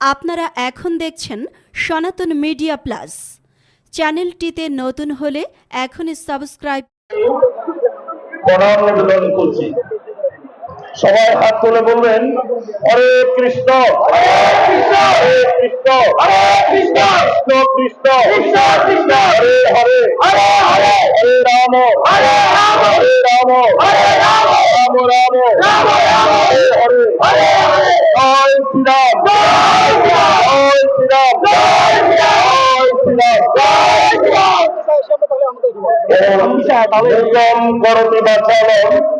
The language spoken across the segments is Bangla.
আপনারা এখন দেখছেন সনাতন মিডিয়া প্লাস। চ্যানেলটিতে নতুন হলে এখনই সাবস্ক্রাইব করছি সবাই হাত তুলে বলবেন হরে কৃষ্ণ হরে কৃষ্ণ হরে কৃষ্ণ কৃষ্ণ কৃষ্ণ কৃষ্ণ কৃষ্ণ হরে হরে হরে হরে হরে রাম হরে রাম হরে রাম হরে রাম রাম রাম রাম রাম হরে হরে হরে হরে জয় শ্রী রাম জয় শ্রী রাম জয় শ্রী রাম জয় শ্রী রাম নিত্যম করতি বাচালম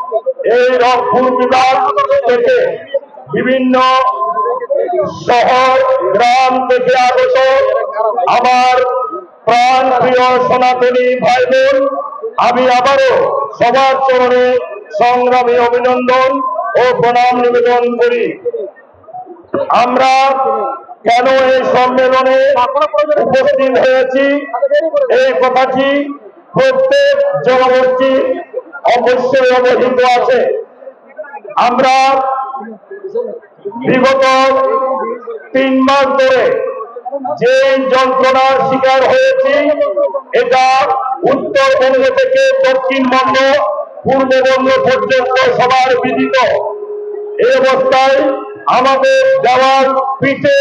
এই রংপুর বিভাগ থেকে বিভিন্ন শহর, গ্রাম থেকে আগত আমার প্রাণ প্রিয় সনাতনী ভাই বোন আমি আবারও সবার চরণে সংগ্রামী অভিনন্দন ও প্রণাম নিবেদন করি। আমরা কেন এই সম্মেলনে উপস্থিত হয়েছি? এই কথাটি প্রত্যেক জনগোষ্ঠী অবশ্যই অবহিত আছে। আমরা বিগত তিন মাস ধরে যে যন্ত্রণার শিকার হয়েছি, এটা উত্তরবঙ্গ থেকে দক্ষিণবঙ্গ পূর্ববঙ্গ পর্যন্ত সবার বিদিত। এই অবস্থায় আমাদের দেওয়াল পিঠে,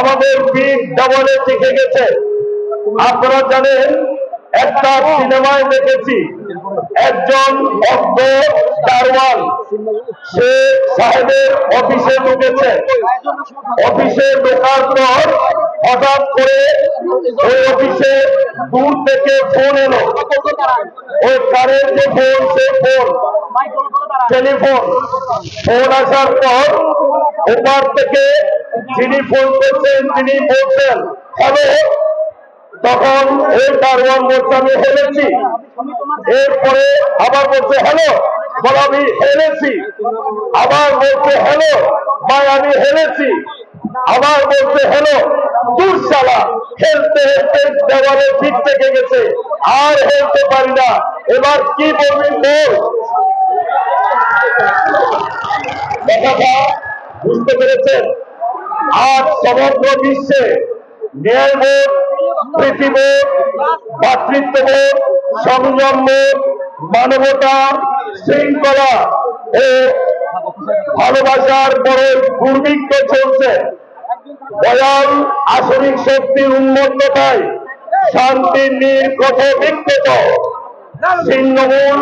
আমাদের পিঠ দেওয়ালে টিকে গেছে। আপনারা জানেন একটা সিনেমায় দেখেছি। একজন অজ্ঞ দারওয়ান সে সাহেবের অফিসে ঢুকেছে। অফিসে ঢোকার পর হঠাৎ করে ওই অফিসে দূর থেকে ফোন এলো। ওই কারের যে ফোন, সে ফোন। টেলিফোন। ফোন আসার পর ওপার থেকে যিনি ফোন করছেন, তিনি বলছেন, হ্যালো তখন এই দারোয়ান বলছে আমি হেলেছি এরপরে আবার বলছে হ্যালো বলো আমি হেলেছি আবার বলছে হ্যালো ভাই, আমি হেলেছি আবার বলছে হ্যালো দুঃশালা হেলতে হেলতে দেওয়ালে ঠিক থেকে গেছে। আর হেলতে পারি না। এবার কি বলবি বল কথাটা বুঝতে পেরেছেন? আজ সমগ্র বিশ্বে ন্যায়বোধ মানবতা শৃঙ্খলা ও ভালোবাসার বড় দুর্ভিক্ষ চলছে। দয়াল আসরিক শক্তির উন্মত্ততায় শান্তির নীল কত বিক্ষত ছিন্নমূল,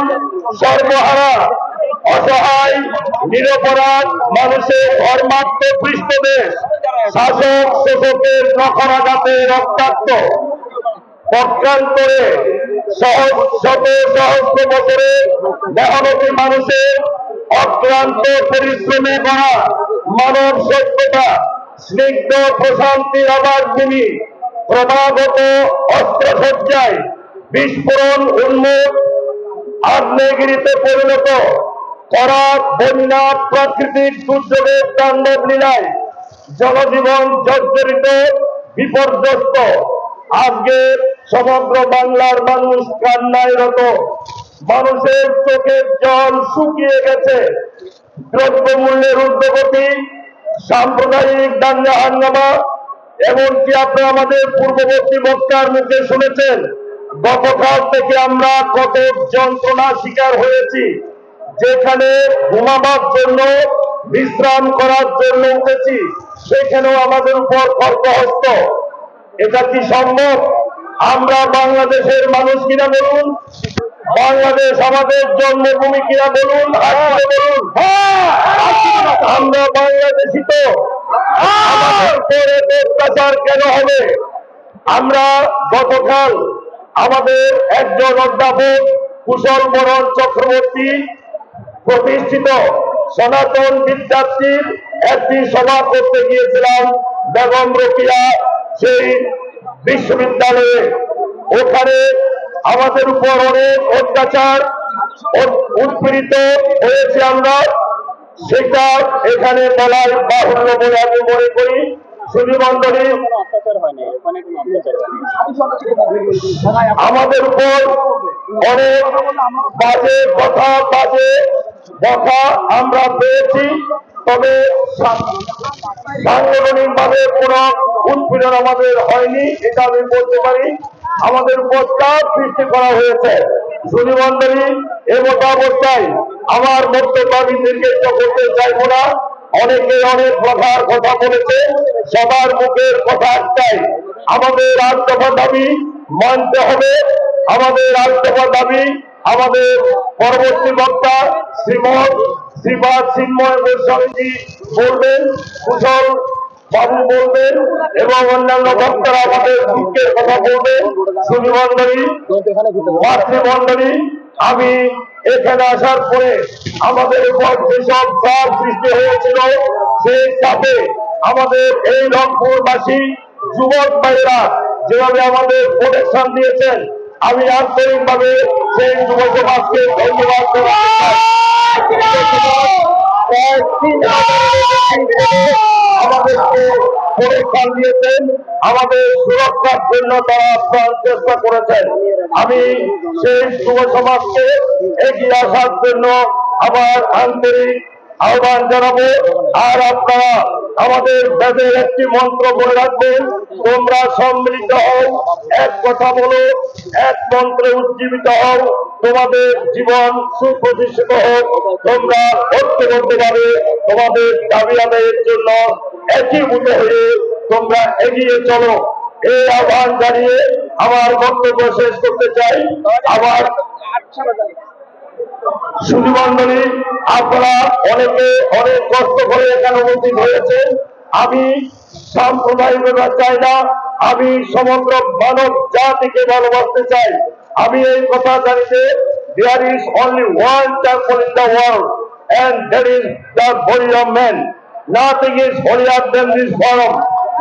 সর্বহারা, অসহায়, নিরপরাধ মানুষের ধর্মাত্ম পৃষ্ঠদেশ, শাসক, শোষকের নখরাঘাতে রক্তাক্ত। পক্ষান্তরে সহজ, শত, সহস্র বছরে মেহনতি মানুষের অক্লান্ত পরিশ্রমে করা মানব সভ্যতা, স্নিগ্ধ প্রশান্তির আবার ভূমি ক্রমাগত অস্ত্রসজ্জায় বিস্ফোরণ উন্মুখ আগ্নেয়গিরিতে পরিণত করা বন্যা প্রাকৃতিক দুর্যোগের তাণ্ডব লীলায় জনজীবন জর্জরিত, বিপর্যস্ত। আজকে সমগ্র বাংলার মানুষ কান্নায় রত মানুষের চোখের জল শুকিয়ে গেছে। দ্রব্যমূল্যের ঊর্ধ্বগতি, সাম্প্রদায়িক দাঙ্গা, হাঙ্গামা, এমনকি আপনি আমাদের পূর্ববর্তী বক্তার মুখে শুনেছেন গতকাল থেকে আমরা কত যন্ত্রণা শিকার হয়েছি, যেখানে ঘুমাবার জন্য, বিশ্রাম করার জন্য উঠেছি, সেখানেও আমাদের উপর খর্গহস্ত এটা কি সম্ভব? আমরা বাংলাদেশের মানুষ কিনা বলুন? বাংলাদেশ আমাদের জন্মভূমি কিনা বলুন? বলুন? আমরা বাংলাদেশি তো। আমাদের পরে অত্যাচার কেন হবে? আমরা গতকাল আমাদের একজন অধ্যাপক কুশল মরণ চক্রবর্তী প্রতিষ্ঠিত সনাতন বিদ্যার্থীর একটি সভা করতে গিয়েছিলাম বেগম রকিয়া সেই বিশ্ববিদ্যালয়ে। ওখানে আমাদের উপর অনেক অত্যাচার উৎপীড়িত হয়েছে আমরা। সেটা এখানে বলার বাহুল্য বলে আমি মনে করি। আমাদের উপর অনেক বাজে কথা বাজে কথা আমরা পেয়েছি, তবে সাংগঠনিক ভাবে কোন উৎপীড়ন আমাদের হয়নি, এটা আমি বলতে পারি। আমাদের উপর চাপ সৃষ্টি করা হয়েছে। সুধীমন্ডলী এ মতো অবস্থায় আমার বক্তব্য আমি নির্দেশ করতে চাইব না। অনেকে অনেক কথার কথা বলেছে সবার মুখের কথা একটাই আমাদের দফা দাবি মানতে হবে আমাদের দফা দাবি আমাদের পরবর্তী বক্তা শ্রীমৎ শ্রীবা চিন্ময় গোস্বামীজি বলবেন কুশল বাবু বলবেন এবং অন্যান্য বক্তারা আমাদের দুঃখের কথা বলবেন। সুধীমন্ডলী মাতৃমন্ডলী আমি এখানে আসার পরে আমাদের উপর যেসব চাপ সৃষ্টি হয়েছিল সেই চাপে আমাদের এই রংপুরবাসী যুবক ভাইয়েরা যেভাবে আমাদের প্রোটেকশন দিয়েছেন আমি আন্তরিকভাবে সেই যুব সমাজকে ধন্যবাদ আমাদেরকে প্রোটেকশন দিয়েছেন আমাদের সুরক্ষার জন্য তারা আপ্রাণ চেষ্টা করেছেন। আমি সেই শুভ সমাজকে এগিয়ে আসার জন্য আবার আন্তরিক আহ্বান জানাব। আর আপনারা আমাদের বেদের একটি মন্ত্র বলে রাখবেন তোমরা সম্মিলিত হও এক কথা বলো এক মন্ত্রে উজ্জীবিত হও তোমাদের জীবন সুপ্রতিষ্ঠিত হোক তোমরা ঐক্যবদ্ধভাবে তোমাদের দাবি আদায়ের জন্য একীভূত হয়ে তোমরা এগিয়ে চলো। এই আহ্বান জানিয়ে আমার বক্তব্য শেষ করতে চাই। আবার সুধীমন্ডলী আপনারা অনেকে অনেক কষ্ট করে এখানে উপস্থিত হয়েছেন। আমি সাম্প্রদায়িক চাই না। আমি সমগ্র মানব জাতিকে ভালোবাসতে চাই। আমি এই কথা জানি যে there is only one temple in the world and there is the holy of man nothing is holy of then this form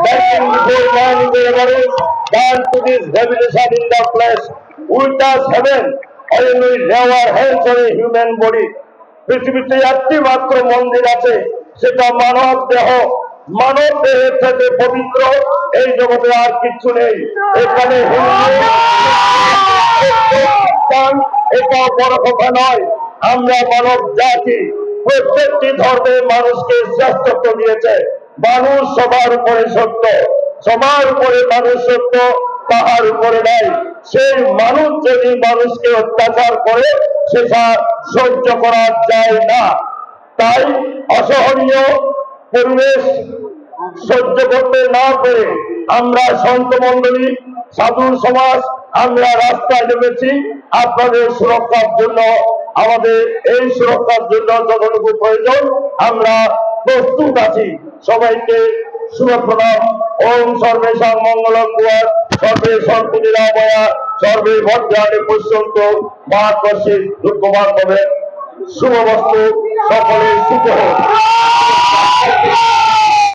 man before man in the this revelation in the place with the seven and we live our on a human body পৃথিবীতে একটি মাত্র মন্দির আছে, সেটা মানব দেহ। মানব দেহের থেকে পবিত্র, এই জগতে আর কিচ্ছু নেই। এখানে এটা বড় কথা নয়, আমরা মানব জাতি। প্রত্যেকটি ধর্মে মানুষকে শ্রেষ্ঠত্ব দিয়েছে। মানুষ সবার উপরে সত্য। সবার উপরে মানুষ সত্য, তাহার উপরে নাই। সেই মানুষ যদি মানুষকে অত্যাচার করে সেটা সহ্য করা যায় না। তাই অসহনীয় পরিবেশ সহ্য করতে না পেরে আমরা সন্ত মন্ডলী সাধু সমাজ, আমরা রাস্তায় নেমেছি। আপনাদের সুরক্ষার জন্য, আমাদের এই সুরক্ষার জন্য যতটুকু প্রয়োজন, আমরা প্রস্তুত আছি। সবাইকে শুভ প্রণাম ওম সর্বেশাং মঙ্গলম কুয়ার সর্বে সন্তু নিরাময়া। সর্বে পর্যন্ত মহাকর্ষে দুঃখমান হবে। শুভ বস্তু সকলে সুখ